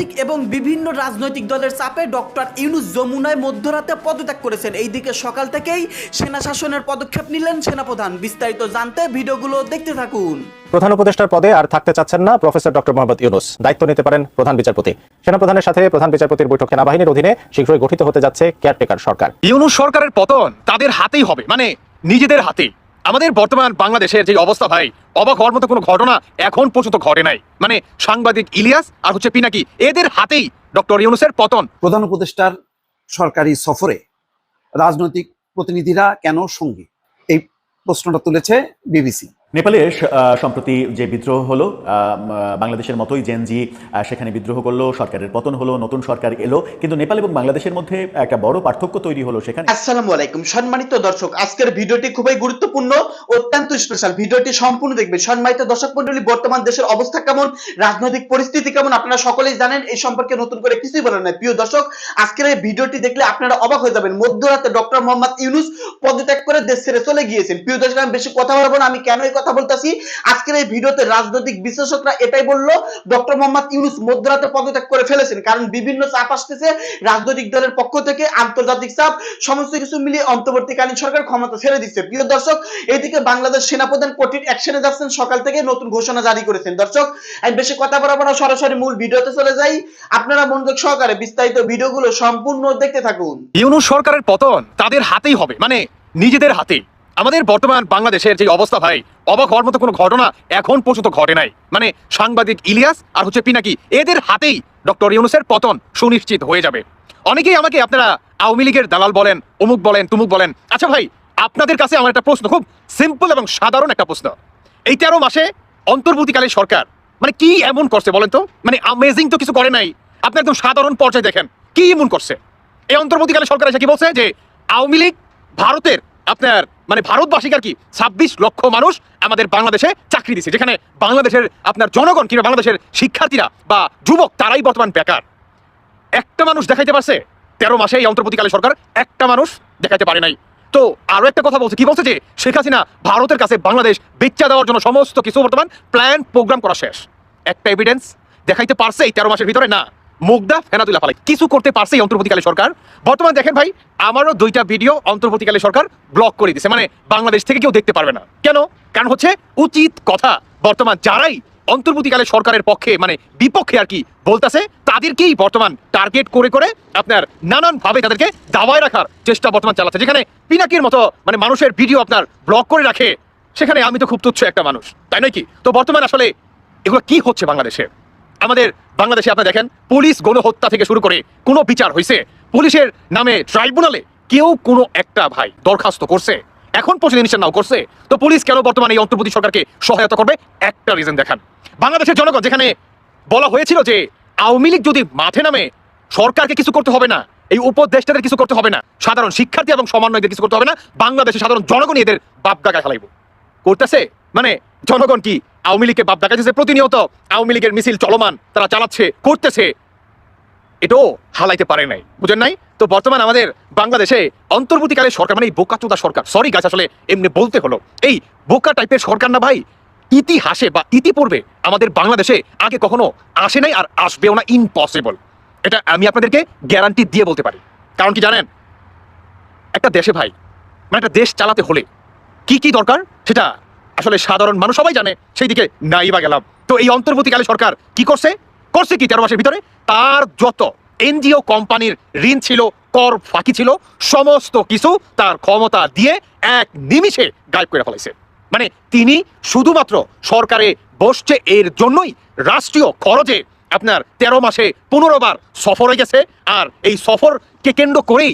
আন্তর্জাতিক এবং বিভিন্ন রাজনৈতিক দলের চাপে ডক্টর ইউনুস যমুনায় মধ্যরাতে পদত্যাগ করেছেন। এইদিকে সকাল থেকেই সেনা শাসনের পদক্ষেপ নিলেন সেনাপ্রধান। বিস্তারিত জানতে ভিডিওগুলো দেখতে থাকুন। প্রধান উপদেষ্টার পদে আর থাকতে চাচ্ছেন না প্রফেসর ডক্টর মোহাম্মদ ইউনুস। দায়িত্ব নিতে পারেন প্রধান বিচারপতি। সেনাপ্রধানের সাথে প্রধান বিচারপতির বৈঠক সেনাবাহিনীর অধীনে শীঘ্রই গঠিত হতে যাচ্ছে কেয়ারটেকার সরকার। ইউনুস সরকারের পতন তাদের হাতেই হবে মানে নিজেদের হাতেই। আমাদের বর্তমান বাংলাদেশের যে অবস্থা ভাই, অবাক হওয়ার মতো কোনো ঘটনা এখন পর্যন্ত ঘটে নাই। মানে সাংবাদিক ইলিয়াস আর হচ্ছে পিনাকি, এদের হাতেই ডক্টর ইউনুসের পতন। প্রধান উপদেষ্টার সরকারি সফরে রাজনৈতিক প্রতিনিধিরা কেন সঙ্গী? এই প্রশ্নটা তুলেছে বিবিসি। নেপালে সম্প্রতি যে বিদ্রোহ হলো বাংলাদেশের মতোই জেনজি সেখানে বিদ্রোহ করল, সরকারের পতন হলো, নতুন সরকার এলো, কিন্তু নেপাল এবং বাংলাদেশের মধ্যে একটা বড় পার্থক্য তৈরি হলো সেখানে। আসসালামু আলাইকুম, সম্মানিত দর্শক, আজকের ভিডিওটি খুবই গুরুত্বপূর্ণ, অত্যন্ত স্পেশাল ভিডিওটি সম্পূর্ণ দেখবেন। সম্মানিত দর্শক মন্ডলী বর্তমান দেশের অবস্থা কেমন? রাজনৈতিক পরিস্থিতি কেমন? আপনারা সকলেই জানেন, এই সম্পর্কে নতুন করে কিছুই বলার নাই। প্রিয় দর্শক, আজকের এই ভিডিওটি দেখলে আপনারা অবাক হয়ে যাবেন। মধ্যরাতে ডক্টর মোহাম্মদ ইউনুস পদত্যাগ করে দেশ ছেড়ে চলে গিয়েছেন। প্রিয় দর্শক, আমি বেশি কথা বলব না, আমি কেন কথা বলতেছি। আজকের এই ভিডিওতে রাজনৈতিক বিশ্লেষকরা এটাই বলল, ডক্টর মোহাম্মদ ইউনুস মধ্যরাতে পদত্যাগ করে ফেলেছেন। কারণ বিভিন্ন চাপ আসতেছে রাজনৈতিক দলের পক্ষ থেকে, আন্তর্জাতিক চাপ, সমস্ত কিছু মিলিয়ে অন্তর্বর্তীকালীন সরকার ক্ষমতা ছেড়ে দিচ্ছে। প্রিয় দর্শক, এইদিকে বাংলাদেশ সেনাপ্রধান কঠিন অ্যাকশনে যাচ্ছেন। সকাল থেকে নতুন ঘোষণা জারি করেছেন। দর্শক, আমি বেশি কথা বলাবো না, সরাসরি মূল ভিডিওতে চলে যাই। আপনারা মনোযোগ সহকারে বিস্তারিত ভিডিওগুলো সম্পূর্ণ দেখতে থাকুন। ইউনুস সরকারের পতন তাদের হাতেই হবে মানে নিজেদের হাতেই। আমাদের বর্তমান বাংলাদেশের যে অবস্থা ভাই, অবাক হওয়ার মতো কোনো ঘটনা এখন পর্যন্ত ঘটে নাই। মানে সাংবাদিক ইলিয়াস আর হচ্ছে পিনাকি, এদের হাতেই ডক্টর ইউনুসের পতন সুনিশ্চিত হয়ে যাবে। অনেকেই আমাকে আপনারা আওয়ামী লীগের দালাল বলেন, অমুক বলেন, তুমুক বলেন। আচ্ছা ভাই, আপনাদের কাছে আমার একটা প্রশ্ন, খুব সিম্পল এবং সাধারণ একটা প্রশ্ন। এই তেরো মাসে অন্তর্বর্তীকালীন সরকার মানে কি এমন করছে বলেন তো? মানে আমেজিং তো কিছু করে নাই। আপনি একদম সাধারণ পর্যায়ে দেখেন, কি এমন করছে? এই অন্তর্বর্তীকালীন সরকার এসে কি বলছে? যে আওয়ামী লীগ ভারতের আপনার মানে ভারতবাসীকে আর কি ছাব্বিশ লক্ষ মানুষ আমাদের বাংলাদেশে চাকরি দিছে, যেখানে বাংলাদেশের আপনার জনগণ কিংবা বাংলাদেশের শিক্ষার্থীরা বা যুবক তারাই বর্তমান বেকার। একটা মানুষ দেখাইতে পারছে, তেরো মাসে এই অন্তর্বর্তীকালীন সরকার একটা মানুষ দেখাইতে পারে নাই। তো আরও একটা কথা বলছে, কি বলছে যে শেখ হাসিনা ভারতের কাছে বাংলাদেশ বেচা দেওয়ার জন্য সমস্ত কিছু বর্তমান প্ল্যান প্রোগ্রাম করা শেষ। একটা এভিডেন্স দেখাইতে পারছে এই তেরো মাসের ভিতরে? না। মুগদা ফেনাদুল্লাহ ফালাই কিছু করতে পারছে এই অন্তর্বর্তীকালীন সরকার। বর্তমান দেখেন ভাই, আমারও দুইটা ভিডিও অন্তর্বর্তীকালীন সরকার ব্লক করে দিছে মানে বাংলাদেশ থেকে কেউ দেখতে পারবে না। কেন? কারণ হচ্ছে উচিত কথা। বর্তমান যারাই অন্তর্বর্তীকালে সরকারের পক্ষে মানে বিপক্ষে আর কি বলতেছে, তাদেরকেই বর্তমান টার্গেট করে করে আপনার নানান ভাবে তাদেরকে দাবায় রাখার চেষ্টা বর্তমান চালাচ্ছে। যেখানে পিনাকির মতো মানে মানুষের ভিডিও আপনার ব্লক করে রাখে, সেখানে আমি তো খুব তুচ্ছ একটা মানুষ। তাই নয় কি? তো বর্তমান আসলে এগুলো কি হচ্ছে বাংলাদেশে? আমাদের বাংলাদেশে আপনারা দেখেন, পুলিশ গণহত্যা থেকে শুরু করে কোনো বিচার হয়েছে পুলিশের নামে ট্রাইব্যুনালে কেউ কোনো একটা ভাই দরখাস্ত করছে। এখন পর্যন্ত ইনিশিয়াল নাও করছে। তো পুলিশ কেন বর্তমানে এই অন্তর্বর্তী সরকারকে সহায়তা করবে? একটা রিজন দেখান। বাংলাদেশের জনগণ, যেখানে বলা হয়েছিল যে আওয়ামী লীগ যদি মাঠে নামে, সরকারকে কিছু করতে হবে না, এই উপদেষ্টাদের কিছু করতে হবে না, সাধারণ শিক্ষার্থী এবং সমন্বয়দের কিছু করতে হবে না, বাংলাদেশের সাধারণ জনগণই এদের বাপ ডাকা খেলাইব করতেছে? মানে জনগণ কি আওয়ামী লীগকে বাপ ডাকাইতেছে? প্রতিনিয়ত আওয়ামী লীগের মিছিল চলমান, তারা চালাচ্ছে, করতেছে। এটাও হালাইতে পারে নাই। বুঝেন নাই? তো বর্তমান আমাদের বাংলাদেশে অন্তর্বর্তীকালে সরকার মানে এই বোকা চোদা সরকার। সরি গাছ আসলে এমনি বলতে হলো। এই বোকা টাইপের সরকার না ভাই। ইতিহাসে বা ইতিপূর্বে আমাদের বাংলাদেশে আগে কখনো আসে নাই আর আসবেও না। ইম্পসিবল এটা আমি আপনাদেরকে গ্যারান্টি দিয়ে বলতে পারি। কারণ কি জানেন? একটা দেশে ভাই মানে একটা দেশ চালাতে হলে কি কি দরকার? সেটা আসলে সাধারণ মানুষ সবাই জানে সেই দিকে নাই বা গেলাম। তো এই অন্তর্বর্তীকালে সরকার কি করছে? করছে কি তেরো মাসের ভিতরে? তার যত এনজিও কোম্পানির ঋণ ছিল, কর ফাঁকি ছিল, সমস্ত কিছু তার ক্ষমতা দিয়ে এক নিমিষে গায়েব করে ফেলাইছে। মানে তিনি শুধুমাত্র সরকারে বসছে এর জন্যই রাষ্ট্রীয় খরচে আপনার তেরো মাসে পনেরো বার সফরে গেছে, আর এই সফরকে কেন্দ্র করেই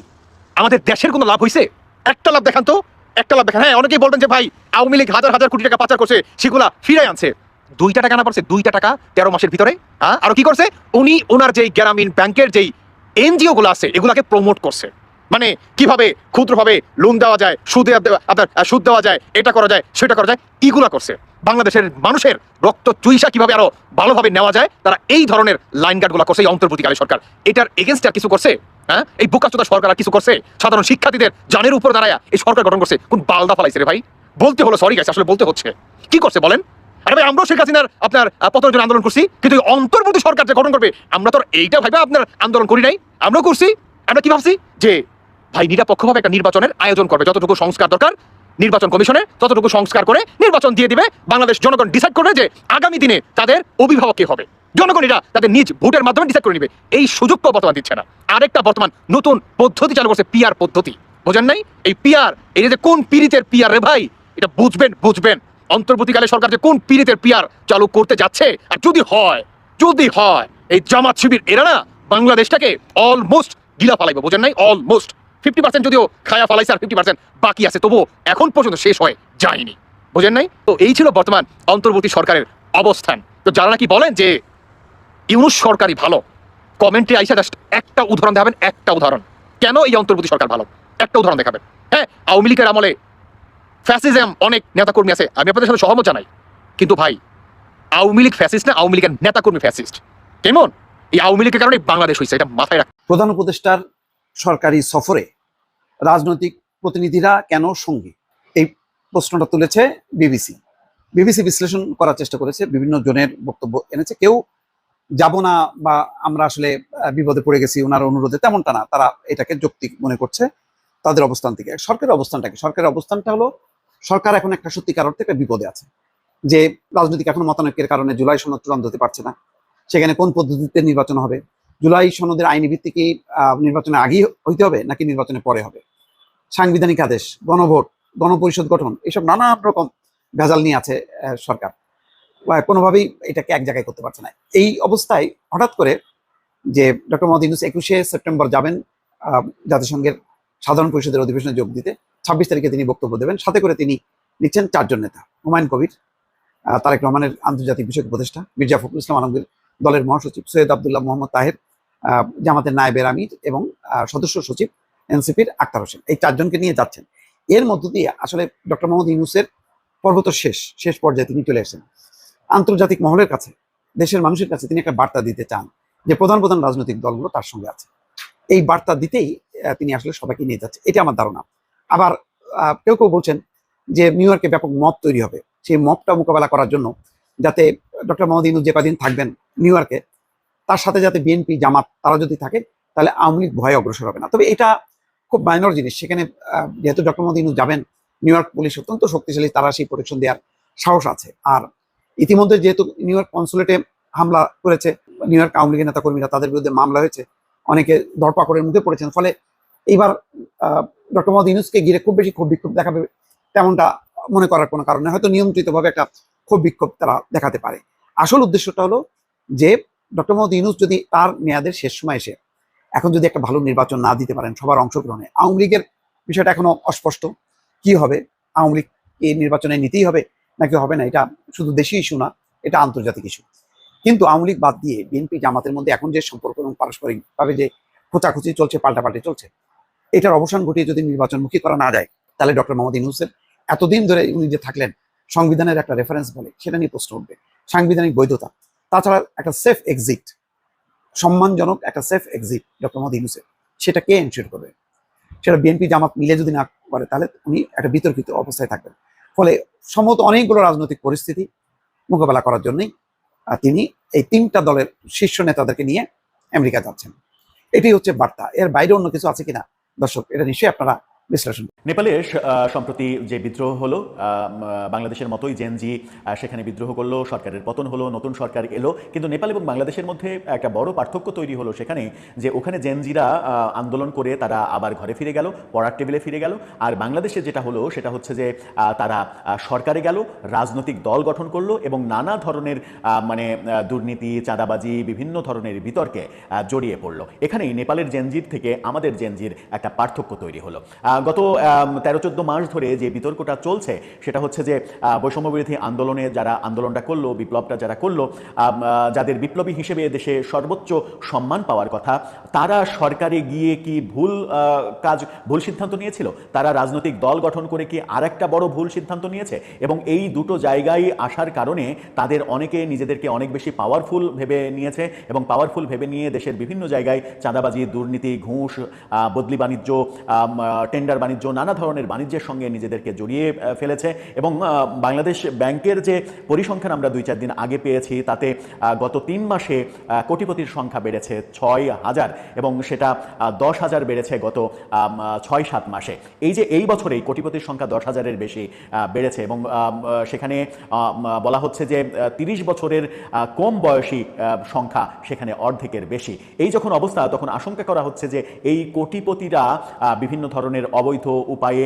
আমাদের দেশের কোনো লাভ হয়েছে একটা লাভ দেখান তো। একটা দেখান। হ্যাঁ অনেকেই বলবেন যে ভাই, আওয়ামী লীগ হাজার হাজার কোটি টাকা পাচার করছে, সেগুলা ফিরে আনছে। দুইটা টাকা না পারছে, দুইটা টাকা তেরো মাসের ভিতরে হ্যাঁ আর কি করছে? উনি ওনার যেই গ্রামীণ ব্যাংকের যেই এনজিও গুলো আছে, এগুলাকে প্রমোট করছে। মানে কীভাবে ক্ষুদ্রভাবে লোন দেওয়া যায়, সুদে আপনার সুদ দেওয়া যায়, এটা করা যায়, সেটা করা যায় ইগুলা করছে। বাংলাদেশের মানুষের রক্ত চুইসা কীভাবে আরও ভালোভাবে নেওয়া যায়, তারা এই ধরনের লাইন গার্ডগুলো করছে, এই অন্তর্বর্তীকালে সরকার। এটার এগেনস্ট আর কিছু করছে? হ্যাঁ? এই বোকাচোদা সরকার আর কিছু করছে? সাধারণ শিক্ষার্থীদের জানের উপর দাঁড়ায় এই সরকার গঠন করছে। কোন বালদা ফালাইছে রে ভাই? বলতে হলো সরি গাইছে আসলে বলতে হচ্ছে। কি করছে বলেন? আরে ভাই, আমরাও শেখ হাসিনার আপনার পতনের জন্য আন্দোলন করছি, কিন্তু অন্তর্বর্তী সরকার যে গঠন করবে, আমরা তো এইটা ভাইবা আপনার আন্দোলন করি নাই। আমরাও করছি। আমরা কি ভাবছি? যে ভাই, নিরপেক্ষভাবে একটা নির্বাচনের আয়োজন করবে, যতটুকু সংস্কার দরকার নির্বাচন কমিশনে ততটুকু সংস্কার করে নির্বাচন দিয়ে দিবে, বাংলাদেশ জনগণ ডিসাইড করবে যে আগামী দিনে তাদের অভিভাবক হবে। জনগণেরা তাদের নিজ ভোটের মাধ্যমে ডিসাইড করে নিবে। এই সুযোগটাও বর্তমান দিচ্ছে না। আরেকটা বর্তমান নতুন পদ্ধতি চালু করছে পিআর পদ্ধতি। বোঝেন নাই? এই পিআর এই যে কোন পীড়িতের পিআর রে ভাই? এটা বুঝবেন বুঝবেন। অন্তর্বর্তীকালে সরকার যে কোন পীড়িতের পিআর চালু করতে যাচ্ছে, আর যদি হয় যদি হয়, এই জামাত শিবির, এরা না বাংলাদেশটাকে অলমোস্ট গিলা ফালাইবে। বোঝেন নাই? অলমোস্ট ফিফটি পার্সেন্ট যদিও খায়া ফালাইছে আর ফিফটি পার্সেন্ট বাকি আছে, তবুও এখন পর্যন্ত শেষ হয়ে, যায়নি। বোঝেন নাই? তো এই ছিল বর্তমান অন্তর্বর্তী সরকারের অবস্থান। তো যারা নাকি বলেন যে ইউনুস সরকারই ভালো, কমেন্টে আইসা জাস্ট একটা উদাহরণ দেখাবেন, একটা উদাহরণ। কেন এই অন্তর্বর্তী সরকার ভালো? একটা উদাহরণ দেখাবেন। হ্যাঁ আওয়ামী লীগের আমলে ফ্যাসিজম অনেক নেতাকর্মী আছে, আমি আপনাদের সাথে সহমত জানাই। কিন্তু ভাই, আওয়ামী লীগ ফ্যাসিস্ট না আওয়ামী লীগের নেতাকর্মী ফ্যাসিস্ট কেমন? এই আওয়ামী লীগের কারণে বাংলাদেশ হয়েছে এটা মাথায় রাখ প্রধান উপদেষ্টার সরকারি সফরে রাজনৈতিক প্রতিনিধিরা কেন সঙ্গী? এই প্রশ্নটা তুলেছে বিবিসি। বিবিসি বিশ্লেষণ করার চেষ্টা করেছে, বিভিন্ন জনের বক্তব্য এনেছে। কেউ যাব না বা আমরা আসলে বিপদে পড়ে গেছি, ওনার অনুরোধে তেমনটা না, তারা এটাকে যৌক্তিক মনে করছে তাদের অবস্থান থেকে। সরকারের অবস্থানটা কি? সরকারের অবস্থানটা হলো, সরকার এখন একটা সত্যিকার অর্থে একটা বিপদে আছে, যে রাজনৈতিক এখন মতানৈক্যের কারণে জুলাই সনদ চূড়ান্ত হতে পারছে না। সেখানে কোন পদ্ধতিতে নির্বাচন হবে? জুলাই সনদের আইনি ভিত্তিকে নির্বাচনের আগেই হইতে হবে নাকি নির্বাচনের পরে হবে? সাংবিধানিক আদেশ, গণভোট, গণপরিষদ গঠন, এসব নানান রকম ভেজাল নিয়ে আছে সরকার। কোনোভাবেই এটাকে এক জায়গায় করতে পারছে না। এই অবস্থায় হঠাৎ করে যে ডক্টর মোহাম্মদ ইউনুস একুশে সেপ্টেম্বর যাবেন জাতিসংঘের সাধারণ পরিষদের অধিবেশনে যোগ দিতে, ছাব্বিশ তারিখে তিনি বক্তব্য দেবেন। সাথে করে তিনি নিচ্ছেন চারজন নেতা। হুমায়ুন কবির তারেক রহমানের আন্তর্জাতিক বিষয়ক উপদেষ্টা, মির্জা ফখরুল ইসলাম আলমগীর দলের মহাসচিব, সৈয়দ আবদুল্লাহ মোহাম্মদ তাহের জামাতের নায়েবের আমির এবং সদস্য সচিব এনসিপির আক্তার হোসেন। এই চারজনকে নিয়ে যাচ্ছেন। এর মধ্য দিয়ে আসলে ডক্টর মোহাম্মদ ইউনুসের পর্বত শেষ। শেষ পর্যায়ে তিনি চলে এসেছেন। আন্তর্জাতিক মহলের কাছে, দেশের মানুষের কাছে তিনি একটা বার্তা দিতে চান যে প্রধান প্রধান রাজনৈতিক দলগুলো তার সঙ্গে আছে। এই বার্তা দিতেই তিনি আসলে সবাইকে নিয়ে যাচ্ছে। এটা আমার ধারণা। আবার কেউ কেউ বলছেন যে নিউ ইয়র্কে ব্যাপক মপ তৈরি হবে। সেই মপটা মোকাবেলা করার জন্য যাতে ডক্টর মোহাম্মদ ইউনুস যে কদিন থাকবেন নিউ ইয়র্কে তার সাথে যাতে বিএনপি জামাত তারা যদি থাকে, তাহলে আওয়ামী লীগ ভয়ে অগ্রসর হবে না। তবে এটা খুব মাইনর জিনিস। সেখানে যেহেতু ডক্টর ইউনুস যাবেন নিউ ইয়র্ক পুলিশ অত্যন্ত শক্তিশালী, তারা সেই প্রোটেকশন দেওয়ার সাহস আছে। আর ইতিমধ্যে যেহেতু নিউ ইয়র্ক কনসুলেটে হামলা করেছে নিউ ইয়র্ক আওয়ামী লীগের নেতাকর্মীরা, তাদের বিরুদ্ধে মামলা হয়েছে, অনেকে ধরপাকড়ের মুখে পড়েছেন। ফলে এইবার ডক্টর মোহাম্মদ ইউনুসকে ঘিরে খুব বেশি ক্ষোভ বিক্ষোভ দেখাবে তেমনটা মনে করার কোনো কারণে হয়তো নিয়ন্ত্রিতভাবে একটা ক্ষোভ বিক্ষোভ তারা দেখাতে পারে। আসল উদ্দেশ্যটা হলো যে ডক্টর মোহাম্মদ ইউনুস যদি তার মেয়াদের শেষ সময় এসে এখন যদি একটা ভালো নির্বাচন না দিতে পারেন, সবার অংশগ্রহণে, আওয়ামী লীগের বিষয়টা এখনও অস্পষ্ট। কি হবে? আওয়ামী লীগ এই নির্বাচনে নিতেই হবে নাকি হবে না? এটা শুধু দেশি ইস্যু না, এটা আন্তর্জাতিক ইস্যু। কিন্তু আওয়ামী লীগ বাদ দিয়ে বিএনপি জামাতের মধ্যে এখন যে সম্পর্ক এবং পারস্পরিকভাবে যে খোঁচাখুচি চলছে, পাল্টাপাল্টি চলছে, এটার অবসান ঘটিয়ে যদি নির্বাচনমুখী করা না যায়, তাহলে ডক্টর মোহাম্মদ ইউনুসের এতদিন ধরে উনি যে থাকলেন, সংবিধানের একটা রেফারেন্স বলে, সেটা নিয়ে প্রশ্ন উঠবে। সাংবিধানিক বৈধতা তাছাড়া একটা সেফ এক্সিট সম্মানজনক একটা সেফ এক্সিট ডক্টর মোহাম্মদ ইউনুসের। সেটা কে এনশিওর করবে? সেটা বিএনপি জামাত মিলে যদি না করে, তাহলে উনি একটা বিতর্কিত অবস্থায় থাকবেন। ফলে সম্ভবত অনেকগুলো রাজনৈতিক পরিস্থিতি মোকাবেলা করার জন্যই তিনি এই তিনটা দলের শীর্ষ নেতাদেরকে নিয়ে আমেরিকা যাচ্ছেন। এটি হচ্ছে বার্তা। এর বাইরে অন্য কিছু আছে কিনা? দর্শক, এটা নিশ্চয়ই আপনারা বিশ্লেষণ নেপালে সম্প্রতি যে বিদ্রোহ হলো বাংলাদেশের মতোই জেনজি সেখানে বিদ্রোহ করল, সরকারের পতন হলো, নতুন সরকার এলো। কিন্তু নেপাল এবং বাংলাদেশের মধ্যে একটা বড় পার্থক্য তৈরি হলো সেখানে, যে ওখানে জেনজিরা আন্দোলন করে তারা আবার ঘরে ফিরে গেল, পড়ার টেবিলে ফিরে গেল। আর বাংলাদেশে যেটা হলো, সেটা হচ্ছে যে তারা সরকারে গেল, রাজনৈতিক দল গঠন করল এবং নানা ধরনের মানে দুর্নীতি, চাঁদাবাজি, বিভিন্ন ধরনের বিতর্কে জড়িয়ে পড়ল। এখানেই নেপালের জেনজির থেকে আমাদের জেনজির একটা পার্থক্য তৈরি হলো। গত তেরো চোদ্দ মাস ধরে যে বিতর্কটা চলছে সেটা হচ্ছে যে আহ, বৈষম্য বিরোধী আন্দোলনে যারা আন্দোলনটা করল বিপ্লবটা যারা করল যাদের বিপ্লবী হিসেবে দেশে সর্বোচ্চ সম্মান পাওয়ার কথা তারা সরকারে গিয়ে কি ভুল কাজ ভুল সিদ্ধান্ত নিয়েছিল? তারা রাজনৈতিক দল গঠন করে কি আরেকটা বড় ভুল সিদ্ধান্ত নিয়েছে? এবং এই দুটো জায়গায় আসার কারণে তাদের অনেকে নিজেদেরকে অনেক বেশি পাওয়ারফুল ভেবে নিয়েছে এবং পাওয়ারফুল ভেবে নিয়ে দেশের বিভিন্ন জায়গায় চাঁদাবাজি দুর্নীতি ঘুষ বদলি বাণিজ্য টেন্ডার বাণিজ্য, নানা ধরনের বাণিজ্যের সঙ্গে নিজেদেরকে জড়িয়ে ফেলেছে এবং বাংলাদেশ ব্যাংকের যে পরিসংখ্যান আমরা দুই চার দিন আগে পেয়েছি, তাতে গত তিন মাসে কোটিপতির সংখ্যা বেড়েছে ছয় হাজার এবং সেটা দশ হাজার বেড়েছে গত ছয় সাত মাসে। এই যে এই বছরেই কোটিপতির সংখ্যা দশ হাজারের বেশি বেড়েছে এবং সেখানে বলা হচ্ছে যে তিরিশ বছরের কম বয়সী সংখ্যা সেখানে অর্ধেকের বেশি। এই যখন অবস্থা, তখন আশঙ্কা করা হচ্ছে যে, এই কোটিপতিরা বিভিন্ন ধরনের অবৈধ উপায়ে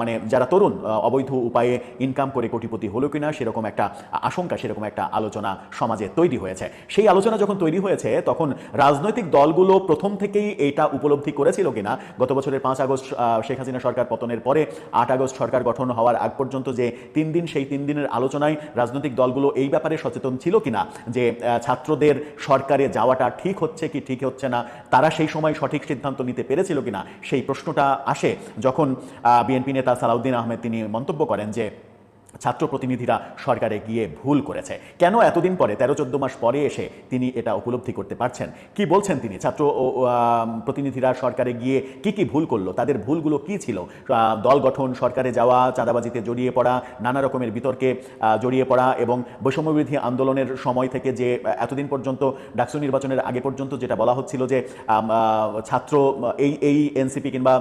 মানে যারা তরুণ অবৈধ উপায়ে ইনকাম করে কোটিপতি হলো কিনা সেরকম একটা আশঙ্কা, সেরকম একটা আলোচনা সমাজে তৈরি হয়েছে। সেই আলোচনা যখন তৈরি হয়েছে, তখন রাজনৈতিক দলগুলো প্রথম থেকেই এটা উপলব্ধি করেছিল কিনা? গত বছরের পাঁচ আগস্ট শেখ হাসিনা সরকার পতনের পরে আট আগস্ট সরকার গঠন হওয়ার আগ পর্যন্ত যে তিন দিন, সেই তিন দিনের আলোচনায় রাজনৈতিক দলগুলো এই ব্যাপারে সচেতন ছিল কিনা? যে ছাত্রদের সরকারে যাওয়াটা ঠিক হচ্ছে কি ঠিক হচ্ছে না? তারা সেই সময় সঠিক সিদ্ধান্ত নিতে পেরেছিল কিনা? সেই প্রশ্নটা আসে। যখন বিএনপি নেতা সালাউদ্দিন আহমেদ তিনি মন্তব্য করেন যে ছাত্র প্রতিনিধিরা সরকারে গিয়ে ভুল করেছে। কেন এতদিন পরে, তেরো, চোদ্দ মাস পরে এসে তিনি এটা উপলব্ধি করতে পারছেন? কি বলছেন তিনি? ছাত্র প্রতিনিধিরা সরকারে গিয়ে কি কি ভুল করল? তাদের ভুলগুলো কি ছিল? দল গঠন, সরকারে যাওয়া, চাঁদাবাজিতে জড়িয়ে পড়া, নানা রকমের বিতর্কে জড়িয়ে পড়া এবং বৈষম্যবিধি আন্দোলনের সময় থেকে যে এতদিন পর্যন্ত ডাকসু নির্বাচনের আগে পর্যন্ত যেটা বলা হচ্ছিল যে ছাত্র, এই এই এনসিপি কিংবা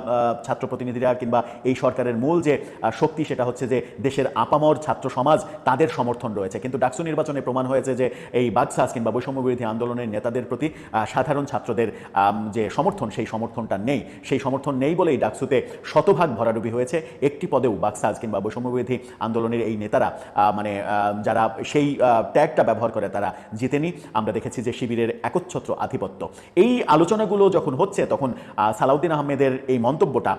ছাত্র প্রতিনিধিরা কিংবা এই সরকারের মূল যে শক্তি সেটা হচ্ছে যে, দেশের আপামর ছাত্র সমাজ তাদের সমর্থন রয়েছে। কিন্তু ডাকসু নির্বাচনে প্রমাণ হয়েছে যে এই বাকসাস কিংবা বৈষম্য বিরোধী আন্দোলনের নেতাদের প্রতি সাধারণ ছাত্রদের যে সমর্থন, সেই সমর্থনটা নেই। সেই সমর্থন নেই বলেই ডাকসুতে শতভাগ ভরাডুবি হয়েছে। একটি পদেও বাকসাস কিংবা বৈষম্য বিরোধী আন্দোলনের এই নেতারা মানে যারা সেই ট্যাগটা ব্যবহার করে তারা জিতেনি। আমরা দেখেছি যে শিবিরের একচ্ছত্র আধিপত্য। এই আলোচনাগুলো যখন হচ্ছে তখন সালাউদ্দিন আহমেদের এই মন্তব্যটা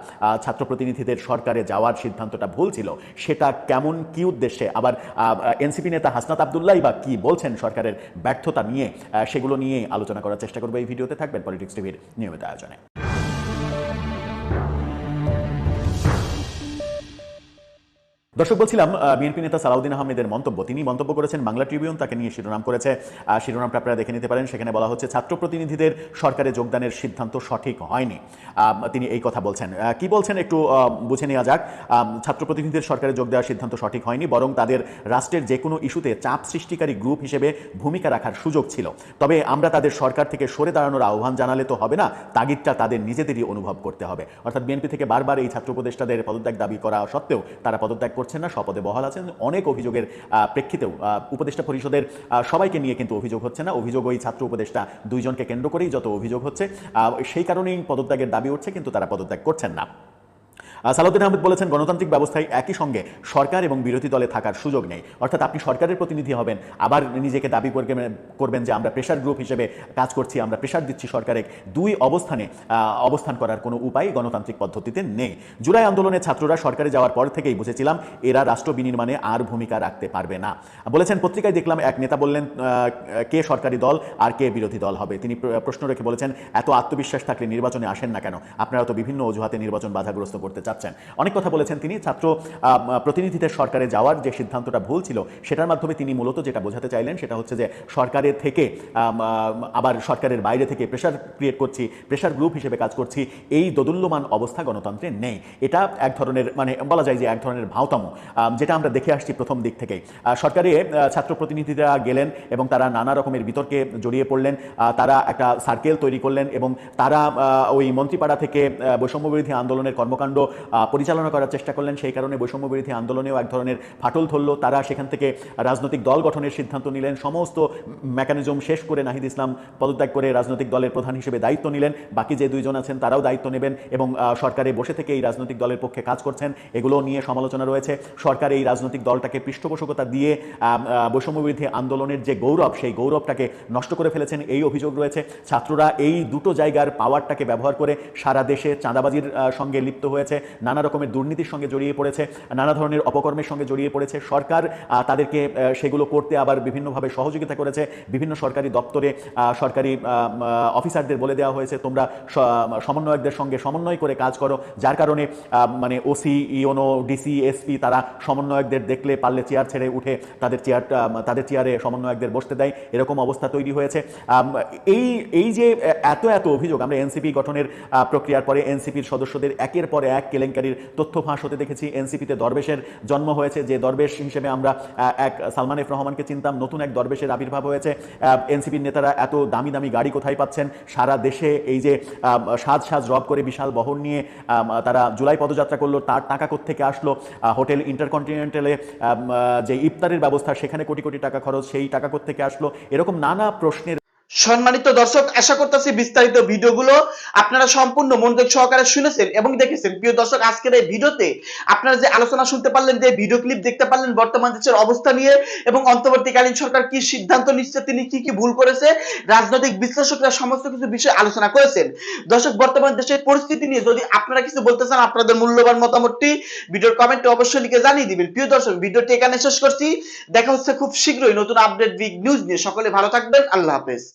ছাত্র প্রতিনিধিদের সরকারে যাওয়ার সিদ্ধান্তটা ভুল ছিল। সেটা কেমন কি উদ্দেশ্যে? আবার এনসিপি নেতা হাসনাত আবদুল্লাহ বা কি বলছেন সরকারের ব্যর্থতা নিয়ে? সেগুলো নিয়ে আলোচনা করার চেষ্টা করব এই ভিডিওতে। থাকবেন পলিটিক্স টিভির নিয়মিত আয়োজনে। দর্শক, বলছিলাম বিএনপি নেতা সালাউদ্দিন আহমেদের মন্তব্য। তিনি মন্তব্য করেছেন, বাংলা ট্রিবিউন তাকে নিয়ে শিরোনাম করেছে। শিরোনামটা আপনারা দেখে নিতে পারেন। সেখানে বলা হচ্ছে, ছাত্র প্রতিনিধিদের সরকারে যোগদানের সিদ্ধান্ত সঠিক হয়নি। তিনি এই কথা বলছেন। কি বলছেন একটু বুঝে নেওয়া যাক। ছাত্র প্রতিনিধিদের সরকারে যোগ দেওয়ার সিদ্ধান্ত সঠিক হয়নি, বরং তাদের রাষ্ট্রের যে কোনো ইস্যুতে চাপ সৃষ্টিকারী গ্রুপ হিসেবে ভূমিকা রাখার সুযোগ ছিল। তবে আমরা তাদের সরকার থেকে সরে দাঁড়ানোর আহ্বান জানালে তো হবে না, তাগিদটা তাদের নিজেদেরই অনুভব করতে হবে। অর্থাৎ বিএনপি থেকে বারবার এই ছাত্র উপদেষ্টাদের পদত্যাগ দাবি করা সত্ত্বেও তারা পদত্যাগ করছেন না স্বপদে বহাল আছেন। অনেক অভিযোগের প্রেক্ষিতেও উপদেষ্টা পরিষদের সবাইকে নিয়ে কিন্তু অভিযোগ হচ্ছে না। অভিযোগ ওই ছাত্র উপদেষ্টা দুইজনকে কেন্দ্র করেই যত অভিযোগ হচ্ছে। সেই কারণেই পদত্যাগের দাবি উঠছে, কিন্তু তারা পদত্যাগ করছেন না। সালাউদ্দিন আহমেদ বলেছেন, গণতান্ত্রিক ব্যবস্থায় একই সঙ্গে সরকার এবং বিরোধী দলে থাকার সুযোগ নেই। অর্থাৎ আপনি সরকারের প্রতিনিধি হবেন, আবার নিজেকে দাবি করবেন যে আমরা প্রেশার গ্রুপ হিসেবে কাজ করছি, আমরা প্রেশার দিচ্ছি সরকারে দুই অবস্থানে অবস্থান করার কোনো উপায় গণতান্ত্রিক পদ্ধতিতে নেই। জুলাই আন্দোলনে ছাত্ররা সরকারে যাওয়ার পর থেকেই বুঝেছিলাম, এরা রাষ্ট্র বিনির্মাণে আর ভূমিকা রাখতে পারবে না। বলেছেন, পত্রিকায় দেখলাম এক নেতা বললেন কে সরকারি দল আর কে বিরোধী দল হবে। তিনি প্র- প্রশ্ন রেখে বলেছেন, এত আত্মবিশ্বাস থাকলে নির্বাচনে আসেন না কেন? আপনারা তো বিভিন্ন অজুহাতে নির্বাচন বাধাগ্রস্ত করতে চাচ্ছেন অনেক কথা বলেছেন তিনি। ছাত্র প্রতিনিধিদের সরকারে যাওয়ার যে সিদ্ধান্তটা ভুল ছিল সেটার মাধ্যমে তিনি মূলত যেটা বোঝাতে চাইলেন সেটা হচ্ছে যে সরকারের থেকে আবার সরকারের বাইরে থেকে প্রেশার ক্রিয়েট করছি প্রেশার গ্রুপ হিসেবে কাজ করছি এই দোদুল্যমান অবস্থা গণতন্ত্রে নেই। এটা এক ধরনের মানে বলা যায় যে এক ধরনের ভাওতামো যেটা আমরা দেখে আসছি প্রথম দিক থেকেই। সরকারে ছাত্র প্রতিনিধিরা গেলেন এবং তারা নানা রকমের বিতর্কে জড়িয়ে পড়লেন তারা একটা সার্কেল তৈরি করলেন এবং তারা ওই মন্ত্রীপাড়া থেকে আহ, বৈষম্য বিরোধী আন্দোলনের কর্মকাণ্ড পরিচালনা করার চেষ্টা করলেন। সেই কারণে বৈষম্য বিরোধী আন্দোলনেও এক ধরনের ফাটল ধরল। তারা সেখান থেকে রাজনৈতিক দল গঠনের সিদ্ধান্ত নিলেন। সমস্ত মেকানিজম শেষ করে নাহিদ ইসলাম পদত্যাগ করে রাজনৈতিক দলের প্রধান হিসেবে দায়িত্ব নিলেন। বাকি যে দুইজন আছেন তারাও দায়িত্ব নেবেন এবং সরকারে বসে থেকে এই রাজনৈতিক দলের পক্ষে কাজ করছেন। এগুলো নিয়ে সমালোচনা রয়েছে। সরকার এই রাজনৈতিক দলটাকে পৃষ্ঠপোষকতা দিয়ে আহ, আহ, বৈষম্য বিরোধী আন্দোলনের যে গৌরব সেই গৌরবটাকে নষ্ট করে ফেলেছেন। এই অভিযোগ রয়েছে। ছাত্ররা এই দুটো জায়গার পাওয়ারটাকে ব্যবহার করে সারা দেশে চাঁদাবাজির সঙ্গে লিপ্ত হয়েছে। নানা রকমের দুর্নীতির সঙ্গে জড়িয়ে পড়েছে, নানা ধরনের অপকর্মের সঙ্গে জড়িয়ে পড়েছে। সরকার তাদেরকে সেগুলো করতে আবার বিভিন্নভাবে সহযোগিতা করেছে। বিভিন্ন সরকারি দপ্তরে সরকারি অফিসারদের বলে দেওয়া হয়েছে, তোমরা সমন্বয়কদের সঙ্গে সমন্বয় করে কাজ করো। যার কারণে মানে ওসি ইওনো ডিসি এসপি তারা সমন্বয়কদের দেখলে পারলে চেয়ার ছেড়ে উঠে তাদের চেয়ারটা তাদের চেয়ারে সমন্বয়কদের বসতে দেয়। এরকম অবস্থা তৈরি হয়েছে। এই এই যে এত এত অভিযোগ, আমরা এনসিপি গঠনের প্রক্রিয়ার পরে এনসিপির সদস্যদের একের পরে এক কেলেঙ্কারির তথ্য ফাঁস হতে দেখেছি। এনসিপিতে দরবেশের জন্ম হয়েছে। যে দরবেশ হিসেবে আমরা এক সালমান এফ রহমানকে চিনতাম, নতুন এক দরবেশের আবির্ভাব হয়েছে। এনসিপির নেতারা এত দামি দামি গাড়ি কোথায় পাচ্ছেন? সারা দেশে এই যে সাজ সাজ রব করে বিশাল বহন নিয়ে তারা জুলাই পদযাত্রা করল, তার টাকা থেকে আসলো? হোটেল ইন্টারকন্টিনেন্টালে যে ইফতারের ব্যবস্থা, সেখানে কোটি কোটি টাকা খরচ, সেই টাকা থেকে আসলো? এরকম নানা প্রশ্নের সম্মানিত দর্শক, আশা করতেছি বিস্তারিত ভিডিওগুলো আপনারা সম্পূর্ণ মনোযোগ সহকারে শুনেছেন এবং দেখেছেন। প্রিয় দর্শক, আজকের এই ভিডিওতে আপনারা যে আলোচনা শুনতে পারলেন, যে ভিডিও ক্লিপ দেখতে পারলেন, বর্তমান দেশের অবস্থা নিয়ে এবং অন্তর্বর্তীকালীন সরকার কি সিদ্ধান্ত নিচ্ছে, তিনি কি কি ভুল করেছে, রাজনৈতিক বিশ্লেষকরা সমস্ত কিছু বিষয়ে আলোচনা করেছেন। দর্শক, বর্তমান দেশের পরিস্থিতি নিয়ে যদি আপনারা কিছু বলতে চান, আপনাদের মূল্যবান মতামতটি ভিডিওর কমেন্টে অবশ্যই লিখে জানিয়ে দিবেন। প্রিয় দর্শক, ভিডিওটি এখানে শেষ করছি। দেখা হচ্ছে খুব শীঘ্রই নতুন আপডেট বিগ নিউজ নিয়ে। সকলে ভালো থাকবেন। আল্লাহ হাফেজ।